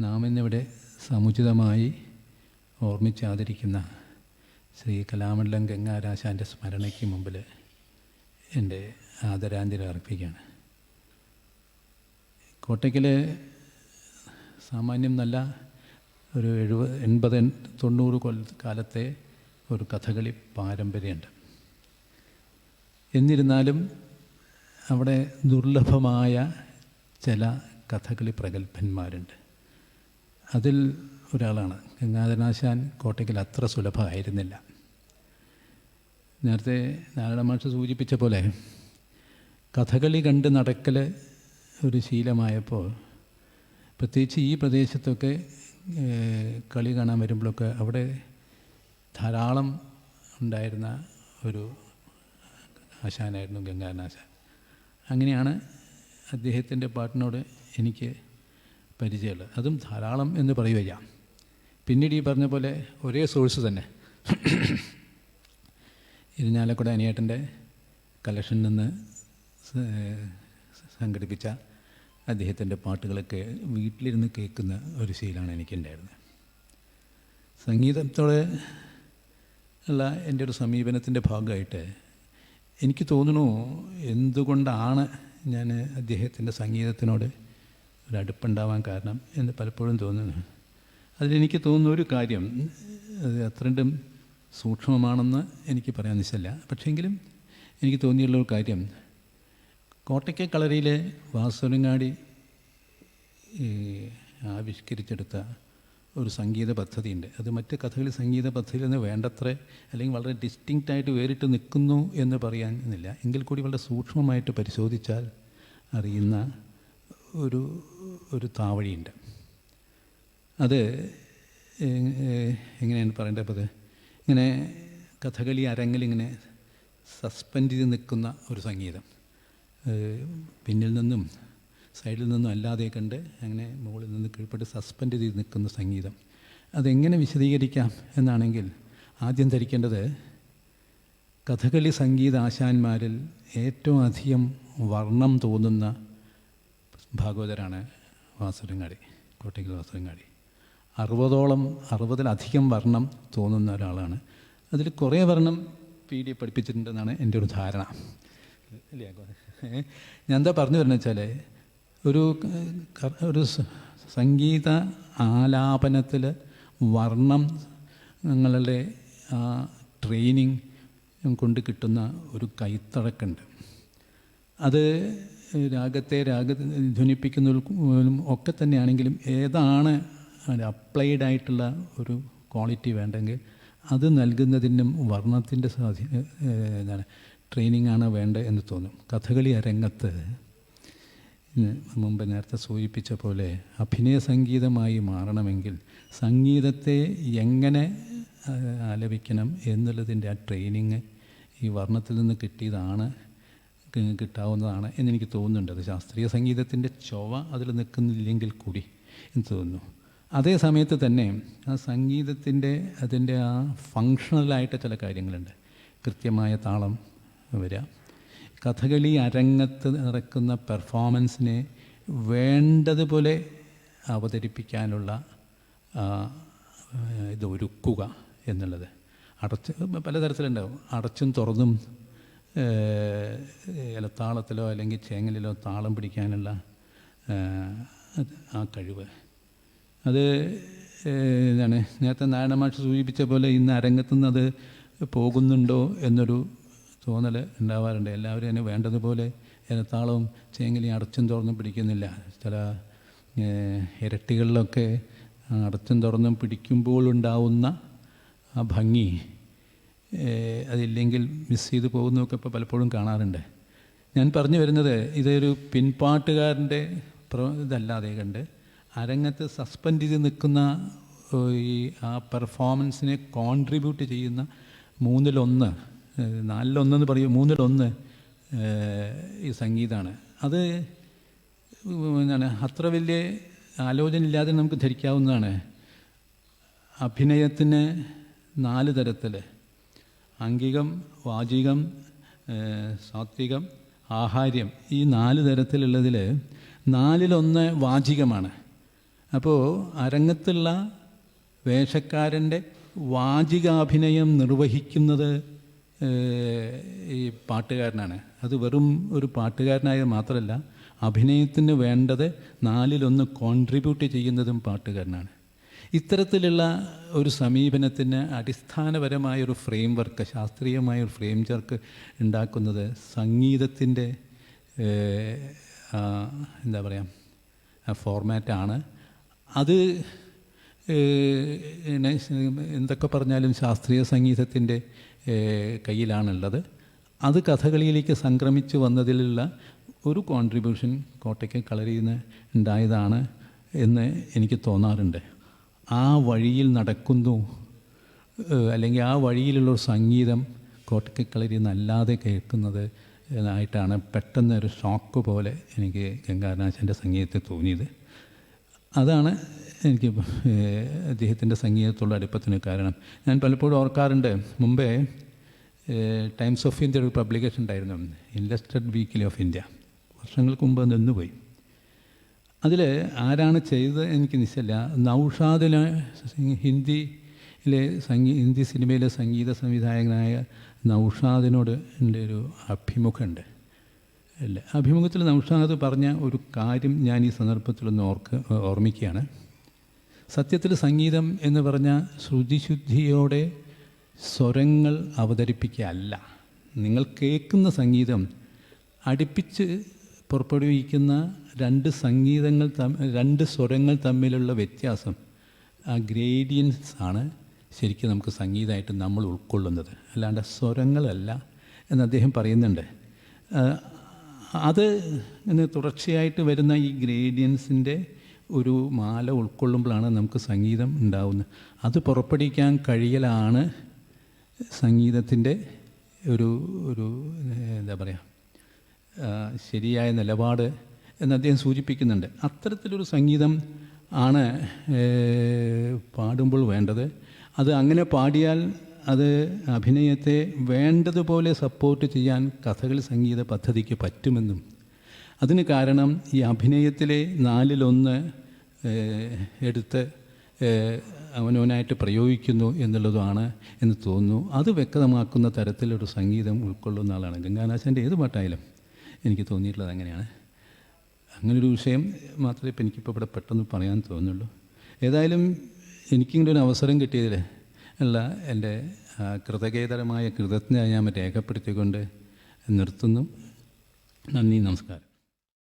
നാം ഇന്നിവിടെ സമുചിതമായി ഓർമ്മിച്ചാതിരിക്കുന്ന ശ്രീ കലാമണ്ഡലം ഗംഗാരാശാന്റെ സ്മരണയ്ക്ക് മുമ്പിൽ എന്റെ ആദരാഞ്ജലി അർപ്പിക്കുകയാണ്. കോട്ടയ്ക്കൽ സാമാന്യം നല്ല ഒരു എഴുപത് എൺപത് തൊണ്ണൂറ് കാലത്തെ ഒരു കഥകളി പാരമ്പര്യമുണ്ട്. എന്നിരുന്നാലും അവിടെ ദുർലഭമായ ചില കഥകളി പ്രഗത്ഭന്മാരുണ്ട്. അതിൽ ഒരാളാണ്. ഗംഗാധരനാശാൻ കോട്ടയ്ക്കൽ അത്ര സുലഭമായിരുന്നില്ല. നേരത്തെ നാരായണ മാഷ് സൂചിപ്പിച്ച പോലെ കഥകളി കണ്ട് നടക്കൽ ഒരു ശീലമായപ്പോൾ പ്രത്യേകിച്ച് ഈ പ്രദേശത്തൊക്കെ കളി കാണാൻ വരുമ്പോഴൊക്കെ അവിടെ ധാരാളം ഉണ്ടായിരുന്ന ഒരു ആശാനായിരുന്നു ഗംഗാധരനാശാൻ. അങ്ങനെയാണ് അദ്ദേഹത്തിന്റെ പാട്ടിനോട് എനിക്ക് പരിചയമുള്ളത് അതും ധാരാളം എന്ന് പറയുകയ്യ പിന്നീട് ഈ പറഞ്ഞ പോലെ ഒരേ സോഴ്സ് തന്നെ. ഇരിഞ്ഞാലക്കുട അനിയേട്ടന്റെ കളക്ഷനിൽ നിന്ന് സംഘടിപ്പിച്ച അദ്ദേഹത്തിന്റെ പാട്ടുകളൊക്കെ വീട്ടിലിരുന്ന് കേൾക്കുന്ന ഒരു ശീലമാണ് എനിക്കുണ്ടായിരുന്നത്. സംഗീതത്തോടെ ഉള്ള എന്റെ ഒരു സമീപനത്തിന്റെ ഭാഗമായിട്ട് എനിക്ക് തോന്നുന്നു എന്തുകൊണ്ടാണ് ഞാൻ അദ്ദേഹത്തിന്റെ സംഗീതത്തിനോട് ഒരു അടുപ്പുണ്ടാവാൻ കാരണം എന്ന് പലപ്പോഴും തോന്നുന്നു. അതിലെനിക്ക് തോന്നുന്ന ഒരു കാര്യം അത് അത്രണ്ടും സൂക്ഷ്മമാണെന്ന് എനിക്ക് പറയാൻ നിശ്ചല്ല പക്ഷേങ്കിലും എനിക്ക് തോന്നിയുള്ള ഒരു കാര്യം കോട്ടയ്ക്ക കളരിയിലെ വാസുരങ്ങാടി ആവിഷ്കരിച്ചെടുത്ത ഒരു സംഗീത പദ്ധതിയുണ്ട്. അത് മറ്റ് കഥകളി സംഗീത പദ്ധതിയിൽ നിന്ന് വേണ്ടത്ര അല്ലെങ്കിൽ വളരെ ഡിസ്റ്റിങ്ക്റ്റ് ആയിട്ട് വേറിട്ട് നിൽക്കുന്നു എന്ന് പറയാൻ എന്നില്ല എങ്കിൽ കൂടി വളരെ സൂക്ഷ്മമായിട്ട് പരിശോധിച്ചാൽ അറിയുന്ന ഒരു ഒരു താവഴിയുണ്ട്. അത് എങ്ങനെയാണ് പറയേണ്ടത് അത് ഇങ്ങനെ കഥകളി അരങ്ങിൽ ഇങ്ങനെ സസ്പെൻഡ് ചെയ്ത് നിൽക്കുന്ന ഒരു സംഗീതം. പിന്നിൽ നിന്നും സൈഡിൽ നിന്നും അല്ലാതെ കണ്ട് അങ്ങനെ മുകളിൽ നിന്ന് കീഴ്പ്പെട്ട് സസ്പെൻഡ് ചെയ്ത് നിൽക്കുന്ന സംഗീതം. അതെങ്ങനെ വിശദീകരിക്കാം എന്നാണെങ്കിൽ ആദ്യം ധരിക്കേണ്ടത് കഥകളി സംഗീത ആശാന്മാരിൽ ഏറ്റവും അധികം വർണം തോന്നുന്ന ഭാഗവതരാണ് വാസുരങ്ങാടി കോട്ടയ്ക്കൽ വാസുരങ്ങാടി. അറുപതോളം അറുപതിലധികം വർണം തോന്നുന്ന ഒരാളാണ്. അതിൽ കുറേ വർണം പി ഡി പഠിപ്പിച്ചിട്ടുണ്ടെന്നാണ് എന്റെ ഒരു ധാരണ? ഞാൻ എന്താ പറഞ്ഞു വരുന്നത് വെച്ചാൽ ഒരു ഒരു സംഗീത ആലാപനത്തിൽ വർണം നിങ്ങളുടെ ആ ട്രെയിനിങ് കൊണ്ട് കിട്ടുന്ന ഒരു കൈത്തടക്കുണ്ട് അത് രാഗത്തെ രാഗ ധ്വനിപ്പിക്കുന്നതിലും ഒക്കെ തന്നെയാണെങ്കിലും ഏതാണ് അപ്ലൈഡ് ആയിട്ടുള്ള ഒരു ക്വാളിറ്റി വേണ്ടെങ്കിൽ അത് നൽകുന്നതിനും വർണത്തിന്റെ സ്വാധീന എന്താണ് ട്രെയിനിങ് ആണ് വേണ്ടത് എന്ന് തോന്നും. കഥകളി ഇന്ന് മുമ്പ് നേരത്തെ സൂചിപ്പിച്ച പോലെ അഭിനയ സംഗീതമായി മാറണമെങ്കിൽ സംഗീതത്തെ എങ്ങനെ ആലപിക്കണം എന്നുള്ളതിന്റെ ആ ട്രെയിനിങ് ഈ വർണത്തിൽ നിന്ന് കിട്ടിയതാണ് കിട്ടാവുന്നതാണ് എന്നെനിക്ക് തോന്നുന്നുണ്ട്. അത് ശാസ്ത്രീയ സംഗീതത്തിന്റെ ചൊവ അതിൽ നിൽക്കുന്നില്ലെങ്കിൽ കൂടി എന്ന് തോന്നുന്നു. അതേ സമയത്ത് തന്നെ ആ സംഗീതത്തിന്റെ അതിന്റെ ആ ഫങ്ഷണലായിട്ട് ചില കാര്യങ്ങളുണ്ട്. കൃത്യമായ താളം വരിക. കഥകളി അരങ്ങത്ത് നടക്കുന്ന പെർഫോമൻസിനെ വേണ്ടതുപോലെ അവതരിപ്പിക്കാനുള്ള ഇത് ഒരുക്കുക എന്നുള്ളത്. അടച്ച് പലതരത്തിലുണ്ടാവും. അടച്ചും തുറന്നും ഏഹ്, താളത്തിലോ അല്ലെങ്കിൽ ചേങ്ങലിലോ താളം പിടിക്കാനുള്ള ആ കഴിവ്. അത് എന്താണ് നേരത്തെ നാരായണ മാഷ് സൂചിപ്പിച്ച പോലെ ഇന്ന് അരങ്ങത്തുനിന്ന് അത് പോകുന്നുണ്ടോ എന്നൊരു തോന്നൽ ഉണ്ടാവാറുണ്ട്. എല്ലാവരും അതിന് വേണ്ടതുപോലെ താളവും ചേങ്ങലിയും അടച്ചും തുറന്നും പിടിക്കുന്നില്ല. ചില ഇരട്ടികളിലൊക്കെ അടച്ചും തുറന്നും പിടിക്കുമ്പോൾ ഉണ്ടാവുന്ന ആ ഭംഗി. അതില്ലെങ്കിൽ മിസ് ചെയ്ത് പോകുന്നതൊക്കെ ഇപ്പോൾ പലപ്പോഴും കാണാറുണ്ട്. ഞാൻ പറഞ്ഞു വരുന്നത് ഇതൊരു പിൻപാട്ടുകാരന്റെ പ്ര ഇതല്ലാതെ കണ്ട് അരങ്ങത്ത് സസ്പെൻഡ് ചെയ്ത് നിൽക്കുന്ന ഈ ആ പെർഫോമൻസിനെ കോൺട്രിബ്യൂട്ട് ചെയ്യുന്ന മൂന്നിലൊന്ന് നാലിലൊന്നെന്ന് പറയും മൂന്നിലൊന്ന് ഈ സംഗീതമാണ് അത് എന്താണ് അത്ര വലിയ ആലോചന ഇല്ലാതെ നമുക്ക് ധരിക്കാവുന്നതാണ്. അഭിനയത്തിന് നാല് തരത്തിൽ അംഗികം വാചികം സാത്വികം ആഹാര്യം ഈ നാല് തരത്തിലുള്ളതിൽ നാലിലൊന്ന് വാചികമാണ്. അപ്പോൾ അരങ്ങത്തുള്ള വേഷക്കാരന്റെ വാചികാഭിനയം നിർവഹിക്കുന്നത് ഈ പാട്ടുകാരനാണ്. അത് വെറും ഒരു പാട്ടുകാരനായത് മാത്രമല്ല അഭിനയത്തിന് വേണ്ടത് നാലിലൊന്ന് കോൺട്രിബ്യൂട്ട് ചെയ്യുന്നതും പാട്ടുകാരനാണ്. ഇത്തരത്തിലുള്ള ഒരു സമീപനത്തിന് അടിസ്ഥാനപരമായ ഒരു ഫ്രെയിം വർക്ക് ശാസ്ത്രീയമായ ഒരു ഫ്രെയിം വർക്ക് ഉണ്ടാക്കുന്നത് സംഗീതത്തിന്റെ എന്താ പറയുക ഫോർമാറ്റാണ് അത് എന്തൊക്കെ പറഞ്ഞാലും ശാസ്ത്രീയ സംഗീതത്തിന്റെ കയ്യിലാണുള്ളത്. അത് കഥകളിയിലേക്ക് സംക്രമിച്ച് വന്നതിലുള്ള ഒരു കോൺട്രിബ്യൂഷൻ കോട്ടയ്ക്ക് കളരിയിൽ നിന്ന് ഉണ്ടായതാണ് എന്ന് എനിക്ക് തോന്നാറുണ്ട്. ആ വഴിയിൽ നടക്കുന്നു. അല്ലെങ്കിൽ ആ വഴിയിലുള്ള സംഗീതം കോട്ടക്കളരി നല്ലാതെ കേൾക്കുന്നത് ആയിട്ടാണ് പെട്ടെന്ന് ഒരു ഷോക്ക് പോലെ എനിക്ക് ഗംഗാനാശന്റെ സംഗീതത്തെ തോന്നിയത്. അതാണ് എനിക്ക് അദ്ദേഹത്തിന്റെ സംഗീതത്തോടുള്ള അടുപ്പത്തിന് കാരണം. ഞാൻ പലപ്പോഴും ഓർക്കാറുണ്ട് മുമ്പേ ടൈംസ് ഓഫ് ഇന്ത്യ ഒരു പബ്ലിക്കേഷൻ ഉണ്ടായിരുന്നു ഇൻലസ്റ്റഡ് വീക്കിലി ഓഫ് ഇന്ത്യ വർഷങ്ങൾക്ക് മുമ്പ് നിന്നുപോയി. അതിൽ ആരാണ് ചെയ്തത് എനിക്ക് നിശ്ചയില്ല നൗഷാദിന് ഹിന്ദിയിലെ സംഗീ ഹിന്ദി സിനിമയിലെ സംഗീത സംവിധായകനായ നൗഷാദിനോട് എന്റെ ഒരു അഭിമുഖമുണ്ട്. അല്ല? അഭിമുഖത്തിൽ നൗഷാദ് പറഞ്ഞ ഒരു കാര്യം ഞാൻ ഈ സന്ദർഭത്തിലൊന്ന് ഓർക്ക് ഓർമ്മിക്കുകയാണ്. സത്യത്തിൽ സംഗീതം എന്ന് പറഞ്ഞ ശ്രുതിശുദ്ധിയോടെ സ്വരങ്ങൾ അവതരിപ്പിക്കുകയല്ല. നിങ്ങൾ കേൾക്കുന്ന സംഗീതം അടുപ്പിച്ച് പുറപ്പെടുവിക്കുന്ന രണ്ട് സംഗീതങ്ങൾ രണ്ട് സ്വരങ്ങൾ തമ്മിലുള്ള വ്യത്യാസം ആ ഗ്രേഡിയൻസ് ആണ് ശരിക്കും നമുക്ക് സംഗീതമായിട്ട് നമ്മൾ ഉൾക്കൊള്ളുന്നത്. അല്ലാണ്ട് സ്വരങ്ങളല്ല എന്ന് അദ്ദേഹം പറയുന്നുണ്ട്. അത് തുടർച്ചയായിട്ട് വരുന്ന ഈ ഗ്രേഡിയൻസിന്റെ ഒരു മാല ഉൾക്കൊള്ളുമ്പോഴാണ് നമുക്ക് സംഗീതം ഉണ്ടാവുന്നത്. അത് പുറപ്പെടുവിക്കാൻ കഴിയലാണ് സംഗീതത്തിന്റെ ഒരു ഒരു എന്താ പറയുക ശരിയായ നിലപാട് എന്ന് അദ്ദേഹം സൂചിപ്പിക്കുന്നുണ്ട്. അത്തരത്തിലൊരു സംഗീതം ആണ് പാടുമ്പോൾ വേണ്ടത്. അത് അങ്ങനെ പാടിയാൽ അത് അഭിനയത്തെ വേണ്ടതുപോലെ സപ്പോർട്ട് ചെയ്യാൻ കഥകളി സംഗീത പദ്ധതിക്ക് പറ്റുമെന്നും. അതിന് കാരണം ഈ അഭിനയത്തിലെ നാലിലൊന്ന് എടുത്ത് അവനവനായിട്ട് പ്രയോഗിക്കുന്നു എന്നുള്ളതാണ് എന്ന് തോന്നുന്നു. അത് വ്യക്തമാക്കുന്ന തരത്തിലൊരു സംഗീതം ഉൾക്കൊള്ളുന്ന ആളാണ് ഗംഗാനാശന്റെ ഏത് പാട്ടായാലും എനിക്ക് തോന്നിയിട്ടുള്ളത് അങ്ങനെയാണ്. അങ്ങനൊരു വിഷയം മാത്രമേ ഇപ്പം എനിക്കിപ്പോൾ ഇവിടെ പെട്ടെന്ന് പറയാൻ തോന്നുള്ളൂ ഏതായാലും എനിക്കിങ്ങനെ ഒരു അവസരം കിട്ടിയതിൽ ഉള്ള എന്റെ കൃതകേതരമായ കൃതജ്ഞത ഞാൻ രേഖപ്പെടുത്തിക്കൊണ്ട് നിർത്തുന്നു. നന്ദി നമസ്കാരം.